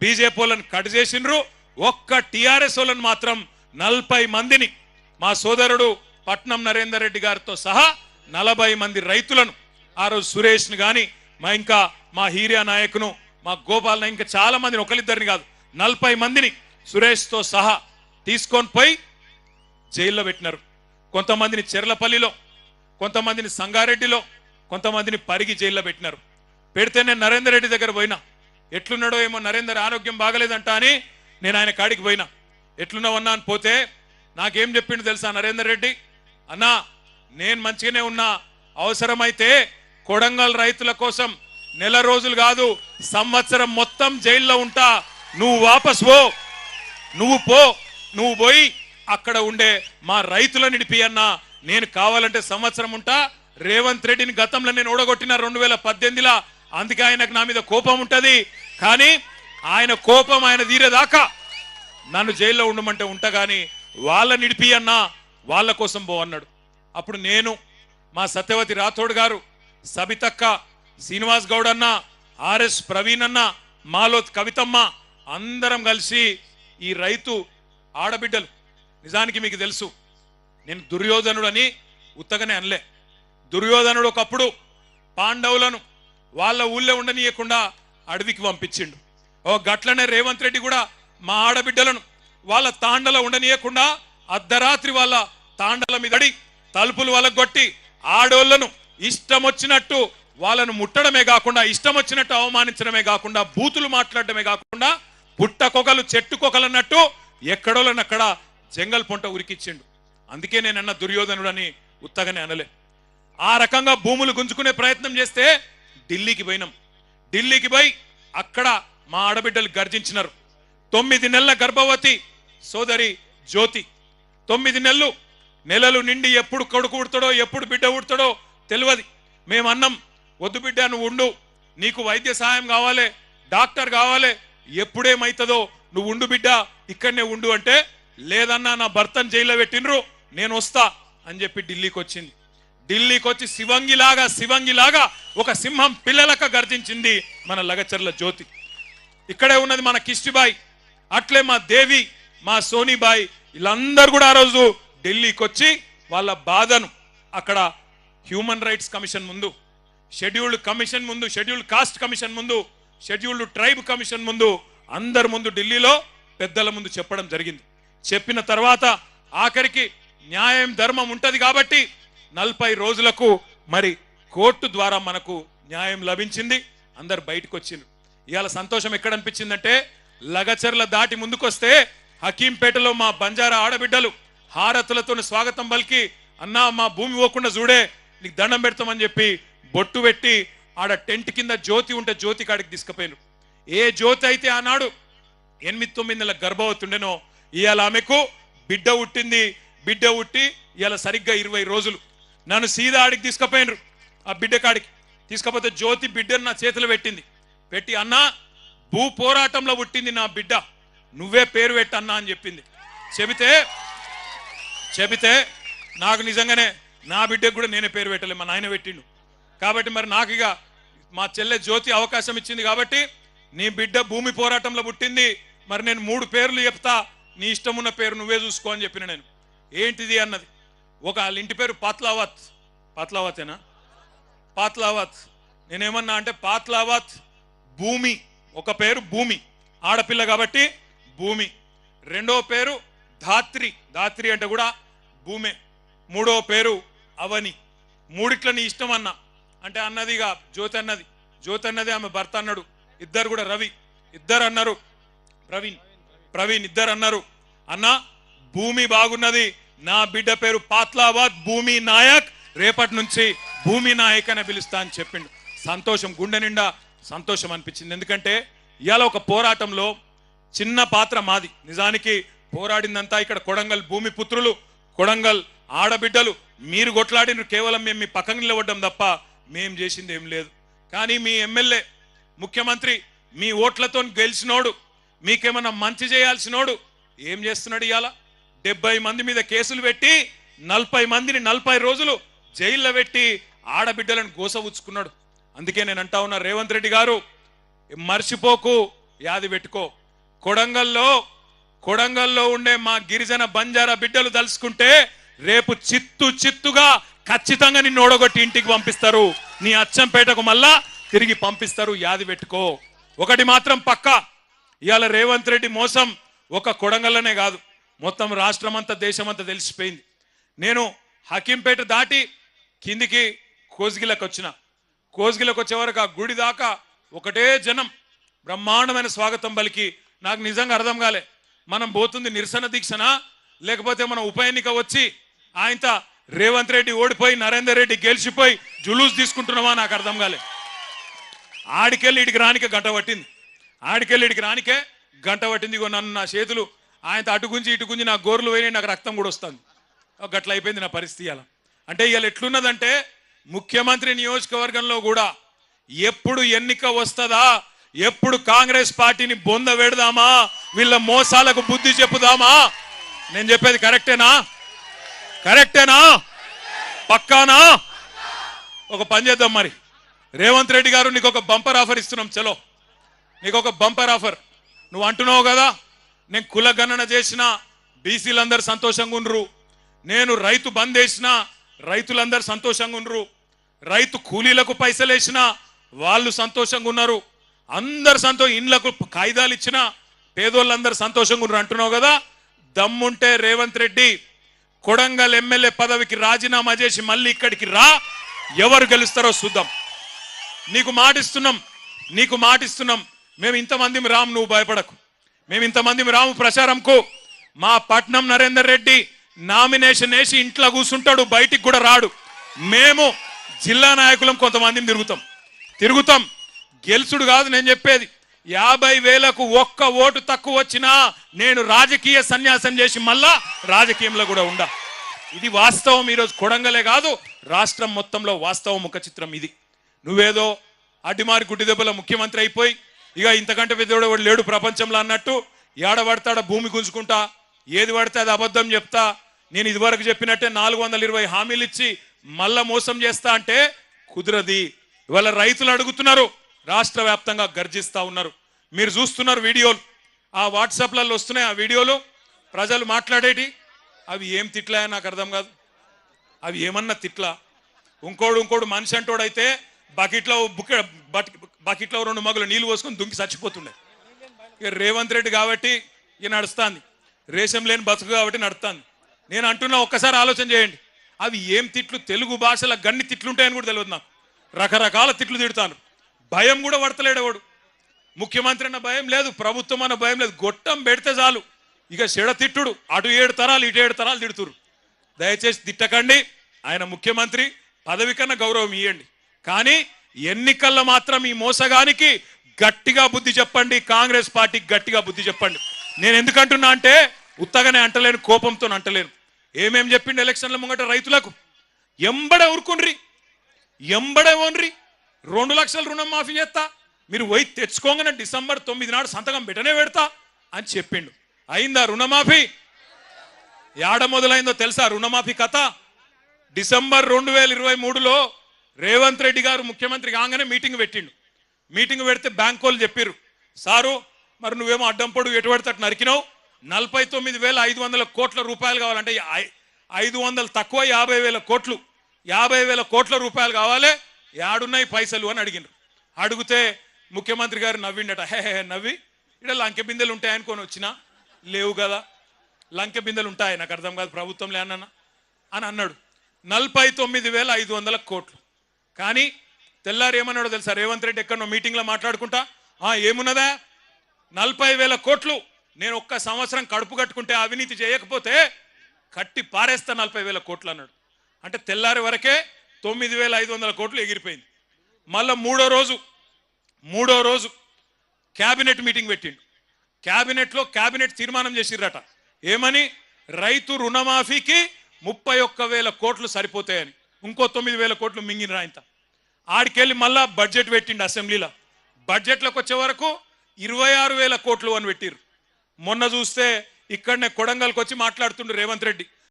BJP వాళ్ళని cut చేసిండ్రు. ఒక్క టిఆర్ఎస్ వాళ్ళని మాత్రం నలభై మందిని మా సోదరుడు పట్నం నరేందర్ రెడ్డి గారితో సహా నలభై మంది రైతులను ఆ రోజు సురేష్ని కానీ మా ఇంకా మా హీరియా నాయకును మా గోపాల్ ఇంకా చాలా మందిని ఒకరిద్దరిని కాదు నలభై మందిని సురేష్తో సహా తీసుకొని పోయి జైల్లో పెట్టినారు. కొంతమందిని చెర్లపల్లిలో కొంతమందిని సంగారెడ్డిలో కొంతమందిని పరిగి జైల్లో పెట్టినారు. పెడితే నేను నరేందర్ రెడ్డి దగ్గర పోయినా ఎట్లున్నాడో ఏమో నరేందర్ ఆరోగ్యం బాగలేదంట అని నేను ఆయన కాడికి పోయినా. ఎట్లున్నావన్నా అని పోతే నాకేం చెప్పిండు తెలుసా నరేందర్ రెడ్డి? అన్నా నేను మంచిగానే ఉన్నా. అవసరమైతే కొడంగల్ రైతుల కోసం నెల రోజులు కాదు సంవత్సరం మొత్తం జైల్లో ఉంటా. నువ్వు వాపస్ పో. నువ్వు పో. నువ్వు పోయి అక్కడ ఉండే మా రైతుల నిడిపి అన్నా. నేను కావాలంటే సంవత్సరం ఉంటా. రేవంత్ రెడ్డిని గతంలో నేను ఓడగొట్టిన రెండు వేల పద్దెనిమిదిలో. అందుకే ఆయనకు నా మీద కోపం ఉంటుంది. కానీ ఆయన కోపం ఆయన తీరేదాకా నన్ను జైల్లో ఉండమంటే ఉంటగాని వాళ్ళ నిడిపి అన్నా వాళ్ళ కోసం పో అన్నాడు. అప్పుడు నేను మా సత్యవతి రాథోడ్ గారు సబితక్క శ్రీనివాస్ గౌడ్ అన్న ఆర్ఎస్ ప్రవీణ్ అన్న మాలోత్ కవితమ్మ అందరం కలిసి ఈ రైతు ఆడబిడ్డలు నిజానికి మీకు తెలుసు నేను దుర్యోధనుడు అని ఉత్తగానే అనలే. దుర్యోధనుడు ఒకప్పుడు పాండవులను వాళ్ళ ఊళ్ళో ఉండనీయకుండా అడవికి పంపించిండు. ఓ గట్లనే రేవంత్ రెడ్డి కూడా మా ఆడబిడ్డలను వాళ్ళ తాండలో ఉండనీయకుండా అర్ధరాత్రి వాళ్ళ తాండల మీదడి తలుపులు వలగొట్టి ఆడోళ్ళను ఇష్టం వచ్చినట్టు వాళ్ళను ముట్టడమే కాకుండా ఇష్టం వచ్చినట్టు అవమానించడమే కాకుండా బూతులు మాట్లాడడమే కాకుండా పుట్టకొకలు చెట్టుకొకలన్నట్టు ఎక్కడోళ్ళనక్కడ జంగల్ పొంట ఉరికిచ్చిండు. అందుకే నేనన్న దుర్యోధనుడని ఉత్తగానే అనలే. ఆ రకంగా భూములు గుంజుకునే ప్రయత్నం చేస్తే ఢిల్లీకి పోయినాం. ఢిల్లీకి పోయి అక్కడ మా ఆడబిడ్డలు గర్జించినారు. తొమ్మిది నెలల గర్భవతి సోదరి జ్యోతి. తొమ్మిది నెలలు నెలలు నిండి ఎప్పుడు కొడుకు ఉడతాడో ఎప్పుడు బిడ్డ ఉడతాడో తెలియదు. మేము అన్నం వద్దు బిడ్డ నువ్వు ఉండు. నీకు వైద్య సహాయం కావాలి డాక్టర్ కావాలి. ఎప్పుడేమవుతుందో నువ్వు ఉండు బిడ్డ ఇక్కడనే ఉండు అంటే లేదన్నా నా భర్తను జైల్లో పెట్టినరు నేను వస్తా అని చెప్పి ఢిల్లీకి వచ్చింది. ఢిల్లీకి వచ్చి శివంగిలాగా శివంగిలాగా ఒక సింహం పిల్లలక గర్జించింది మన లగచర్ల జ్యోతి. ఇక్కడే ఉన్నది మన కిష్టిబాయి అట్లే మా దేవి మా సోనీబాయి వీళ్ళందరూ కూడా ఆ రోజు ఢిల్లీకి వచ్చి వాళ్ళ బాధను అక్కడ హ్యూమన్ రైట్స్ కమిషన్ ముందు షెడ్యూల్డ్ కమిషన్ ముందు షెడ్యూల్డ్ కాస్ట్ కమిషన్ ముందు షెడ్యూల్డ్ ట్రైబ్ కమిషన్ ముందు అందరి ముందు ఢిల్లీలో పెద్దల ముందు చెప్పడం జరిగింది. చెప్పిన తర్వాత ఆఖరికి న్యాయం ధర్మం ఉంటుంది కాబట్టి నలభై రోజులకు మరి కోర్టు ద్వారా మనకు న్యాయం లభించింది. అందరు బయటకు వచ్చిండ్రు. ఇవాళ సంతోషం ఎక్కడ అనిపించిందంటే లగచర్ల దాటి ముందుకొస్తే హకీంపేటలో మా బంజారా ఆడబిడ్డలు హారతులతో స్వాగతం పలికి అన్నా మా భూమి పోకుండా చూడే నీకు దండం పెడతామని చెప్పి బొట్టు పెట్టి ఆడ టెంట్ కింద జ్యోతి ఉంటే జ్యోతి కాడికి తీసుకుపోయాను ఏ జ్యోతి అయితే ఆనాడు ఎనిమిది తొమ్మిది నెలల గర్భవతి ఉండెనో ఇవాళ ఆమెకు బిడ్డ పుట్టింది. బిడ్డ పుట్టి ఇవాళ సరిగ్గా ఇరవై రోజులు. నన్ను సీదా ఆడికి తీసుకుపోయినరు. ఆ బిడ్డ కాడికి. తీసుకపోతే జ్యోతి బిడ్డను నా చేతిలో పెట్టింది. పెట్టి అన్నా భూ పోరాటంలో పుట్టింది నా బిడ్డ. నువ్వే పేరు పెట్టన్నా అని చెప్పింది. చెబితే చెబితే నాకు నిజంగానే నా బిడ్డకు కూడా నేనే పేరు పెట్టలే మా నాయన పెట్టిండు. కాబట్టి మరి నాకు ఇక మా చెల్లె జ్యోతి అవకాశం ఇచ్చింది కాబట్టి నీ బిడ్డ భూమి పోరాటంలో పుట్టింది. మరి నేను మూడు పేర్లు చెప్తా. నీ ఇష్టం ఉన్న పేరు నువ్వే చూసుకో అని చెప్పిన నేను. ఏంటిది అన్నది? ఒక వాళ్ళ ఇంటి పేరు పాత్లావత్. పాత్లావతేనా? పాత్లావత్. నేనేమన్నా అంటే పాత్లావత్ భూమి. ఒక పేరు భూమి. ఆడపిల్ల కాబట్టి భూమి. రెండో పేరు ధాత్రి. ధాత్రి అంటే కూడా భూమే. మూడో పేరు అవని. మూడిట్ల నీ ఇష్టం అన్న. అంటే అన్నదిగా జ్యోతి అన్నది. జ్యోతి అన్నది ఆమె భర్త అన్నాడు. ఇద్దరు కూడా రవి. ఇద్దరు అన్నారు. ప్రవీణ్. ప్రవీణ్ ఇద్దరు అన్నారు. అన్న భూమి బాగున్నది. నా బిడ్డ పేరు పాత్లాబాద్ భూమి నాయక్. రేపటి నుంచి భూమి నాయక్ అని పిలుస్తా అని చెప్పిండు. సంతోషం గుండె నిండా సంతోషం అనిపించింది. ఎందుకంటే ఇవాళ ఒక పోరాటంలో చిన్న పాత్ర మాది. నిజానికి పోరాడిందంతా ఇక్కడ కొడంగల్ భూమి పుత్రులు కొడంగల్ ఆడబిడ్డలు. మీరు కొట్లాడిన కేవలం మేము మీ పక్కన నిలబడ్డం తప్ప మేం చేసింది ఏం లేదు. కానీ మీ ఎమ్మెల్యే ముఖ్యమంత్రి మీ ఓట్లతో గెలిచినోడు మీకేమన్నా మంచి చేయాల్సినోడు ఏం చేస్తున్నాడు ఇవాళ? డెబ్బై మంది మీద కేసులు పెట్టి నలభై మందిని నలభై రోజులు జైల్లో పెట్టి ఆడబిడ్డలను గోసవుచ్చుకున్నాడు. అందుకే నేను అంటా ఉన్నా రేవంత్ రెడ్డి గారు మర్చిపోకు యాది పెట్టుకో. కొడంగల్లో కొడంగల్లో ఉండే మా గిరిజన బంజారా బిడ్డలు తలుసుకుంటే రేపు చిత్తు చిత్తుగా ఖచ్చితంగా నిన్ను ఓడగొట్టి ఇంటికి పంపిస్తారు. నీ అచ్చంపేటకు మళ్ళా తిరిగి పంపిస్తారు యాది పెట్టుకో. ఒకటి మాత్రం పక్కా ఇవాళ రేవంత్ రెడ్డి మోసం ఒక కొడంగల్లోనే కాదు. మొత్తం రాష్ట్రం అంతా దేశమంతా తెలిసిపోయింది. నేను హకీంపేట దాటి కిందికి కోజ్గిలకు వచ్చిన. కోజ్గిలకు వచ్చే వరకు ఆ గుడి దాకా ఒకటే జనం బ్రహ్మాండమైన స్వాగతం పలికి. నాకు నిజంగా అర్థం కాలే. మనం పోతుంది నిరసన దీక్షనా? లేకపోతే మనం ఉప ఎన్నిక వచ్చి ఆయనత రేవంత్ రెడ్డి ఓడిపోయి నరేందర్ రెడ్డి గెలిచిపోయి జులూస్ తీసుకుంటున్నామా? నాకు అర్థం కాలే. ఆడికెళ్ళి ఇడికి రానికే గంట పట్టింది. ఆడికెళ్ళి ఇడికి రానికే గంట పట్టింది. ఇగో నన్ను నా చేతులు ఆయన అటు గుంజి ఇటు గుంజి నా గోర్లు పోయినాయి నాకు రక్తం కూడా వస్తుంది. గట్ల అయిపోయింది నా పరిస్థితి అలా. అంటే ఇవాళ ఎట్లున్నదంటే ముఖ్యమంత్రి నియోజకవర్గంలో కూడా ఎప్పుడు ఎన్నిక వస్తుందా ఎప్పుడు కాంగ్రెస్ పార్టీని బొంద పెడదామా వీళ్ళ మోసాలకు బుద్ధి చెప్పుదామా? నేను చెప్పేది కరెక్టేనా? కరెక్టేనా? పక్కానా? ఒక పని చేద్దాం మరి. రేవంత్ రెడ్డి గారు నీకు ఒక బంపర్ ఆఫర్ ఇస్తున్నాం చలో. నీకు ఒక బంపర్ ఆఫర్. నువ్వు అంటున్నావు కదా నేను కుల గణన చేసిన బీసీలందరూ సంతోషంగా ఉండ్రు. నేను రైతు బంద్ వేసిన రైతులందరూ సంతోషంగా ఉండ్రు. రైతు కూలీలకు పైసలు వేసిన వాళ్ళు సంతోషంగా ఉన్నారు. అందరు సంతోషం ఇండ్లకు కాగితాలు ఇచ్చిన పేదోళ్ళందరూ సంతోషంగా ఉన్నారు అంటున్నావు కదా? దమ్ముంటే రేవంత్ రెడ్డి కొడంగల్ ఎమ్మెల్యే పదవికి రాజీనామా చేసి మళ్ళీ ఇక్కడికి రా. ఎవరు గెలుస్తారో చూద్దాం. నీకు మాటిస్తున్నాం నీకు మాటిస్తున్నాం. మేము ఇంతమంది రాము నువ్వు భయపడకు. మేము ఇంతమంది రాము ప్రచారంకు. మా పట్నం నరేందర్ రెడ్డి నామినేషన్ వేసి ఇంట్లో కూర్చుంటాడు బయటికి కూడా రాడు. మేము జిల్లా నాయకులం కొంతమందిని తిరుగుతాం. తిరుగుతాం. గెలుచుడు కాదు నేను చెప్పేది. యాభై వేలకు ఒక్క ఓటు తక్కువ వచ్చినా నేను రాజకీయ సన్యాసం చేసి మళ్ళా రాజకీయంలో కూడా ఉండా. ఇది వాస్తవం ఈరోజు కొడంగలే కాదు రాష్ట్రం మొత్తంలో వాస్తవం ముఖ చిత్రం ఇది. నువ్వేదో అడ్డిమారి గుడ్డి దెబ్బల ముఖ్యమంత్రి అయిపోయి ఇక ఇంతకంటే పెద్దోడు వాడు లేడు ప్రపంచంలో అన్నట్టు. ఏడబడతాడా భూమి గుంజుకుంటా. ఏది పడితే అది అబద్ధం చెప్తా. నేను ఇదివరకు చెప్పినట్టే నాలుగు వందల ఇరవై హామీలు ఇచ్చి మళ్ళా మోసం చేస్తా అంటే కుదరది. ఇవాళ రైతులు అడుగుతున్నారు రాష్ట్ర వ్యాప్తంగా గర్జిస్తా ఉన్నారు. మీరు చూస్తున్నారు వీడియోలు. ఆ వాట్సాప్లలో వస్తున్నాయి ఆ వీడియోలు. ప్రజలు మాట్లాడేటి? అవి ఏం తిట్లా నాకు అర్థం కాదు. అవి ఏమన్నా తిట్లా? ఇంకోడు ఇంకోడు మనిషి అంటోడైతే బకెట్లో బుక్క బట్- బకెట్లో రెండు మగులు నీళ్ళు పోసుకొని దుంకి చచ్చిపోతుండే. ఇక రేవంత్ రెడ్డి కాబట్టి ఇక నడుస్తాంది. రేషం లేని బతుకు కాబట్టి నడుస్తుంది. నేను అంటున్నా ఒక్కసారి ఆలోచన చేయండి. అవి ఏం తిట్లు? తెలుగు భాషలో గన్ని తిట్లుంటాయని కూడా తెలియదు నాకు. రకరకాల తిట్లు తిడతాను. భయం కూడా పడతలేడు వాడు ముఖ్యమంత్రి అన్న భయం లేదు ప్రభుత్వం అన్న భయం లేదు. గొట్టం పెడితే చాలు. ఇక చెడ తిట్టుడు. అటు ఏడు తరాలు ఇటు ఏడు తరాలు తిడుతురు. దయచేసి తిట్టకండి. ఆయన ముఖ్యమంత్రి పదవి కన్నా గౌరవం ఇవ్వండి కానీ ఎన్నికల్లో మాత్రం ఈ మోసగానికి గట్టిగా బుద్ధి చెప్పండి కాంగ్రెస్ పార్టీకి గట్టిగా బుద్ధి చెప్పండి. నేను ఎందుకంటున్నా అంటే ఉత్తగానే అంటలేను కోపంతో అంటలేను. ఏమేం చెప్పిండు ఎలక్షన్ల ముంగట రైతులకు? ఎంబడ ఊరుకుండ్రి ఎంబడే ఓన్రి రెండు లక్షల రుణం మాఫీ చేస్తా మీరు పోయి తెచ్చుకోగానే డిసెంబర్ తొమ్మిది నాడు సంతకం పెట్టనే పెడతా అని చెప్పిండు. అయిందా రుణమాఫీ? ఏడ మొదలైందో తెలుసా రుణమాఫీ కథ? డిసెంబర్ రెండు వేల ఇరవై మూడులో రేవంత్ రెడ్డి గారు ముఖ్యమంత్రి కాగానే మీటింగ్ పెట్టిండు. మీటింగ్ పెడితే బ్యాంక్ వాళ్ళు చెప్పారు సారు మరి నువ్వేమో అడ్డం పొడుగు ఎటు పడితే అటు నరికినావు. నలభై తొమ్మిది వేల ఐదు వందల కోట్ల రూపాయలు కావాలంటే ఐ- ఐదు వందలు తక్కువ యాభై వేల కోట్లు. యాభై వేల కోట్ల రూపాయలు కావాలి యాడున్నాయి పైసలు అని అడిగినారు అడిగితే ముఖ్యమంత్రి గారు నవ్విండట హే హే నవ్వి ఇక్కడ లంకె బిందెలు ఉంటాయనుకొని వచ్చినా? లేవు కదా. లంకె బిందెలు ఉంటాయి? నాకు అర్థం కాదు ప్రభుత్వం లేనన్నా అని అన్నాడు. నలభై తొమ్మిది వేల ఐదు వందల కోట్లు. కానీ తెల్లారు ఏమన్నాడో తెలుసా? రేవంత్ రెడ్డి ఎక్కడో మీటింగ్లో మాట్లాడుకుంటా? ఆ ఏమున్నదా? నలభై వేల కోట్లు నేను ఒక్క సంవత్సరం కడుపు కట్టుకుంటే అవినీతి చేయకపోతే కట్టి పారేస్తా నలభై వేల కోట్లు అన్నాడు. అంటే తెల్లారి వరకే తొమ్మిది వేల ఐదు వందల కోట్లు ఎగిరిపోయింది. మళ్ళా మూడో రోజు మూడో రోజు క్యాబినెట్ మీటింగ్ పెట్టిండు. క్యాబినెట్లో క్యాబినెట్ తీర్మానం చేసిర్రట. ఏమని? రైతు రుణమాఫీకి ముప్పై ఒక్క వేల కోట్లు సరిపోతాయని. ఇంకో తొమ్మిది వేల కోట్లు మింగిన రాయంత ఆడికెళ్ళి మళ్ళా బడ్జెట్ పెట్టిండు అసెంబ్లీలో. బడ్జెట్లోకి వచ్చే వరకు ఇరవై ఆరు వేల కోట్లు అని పెట్టిరు మొన్న చూస్తే ఇక్కడనే కొడంగల్కి వచ్చి మాట్లాడుతుండు రేవంత్ రెడ్డి.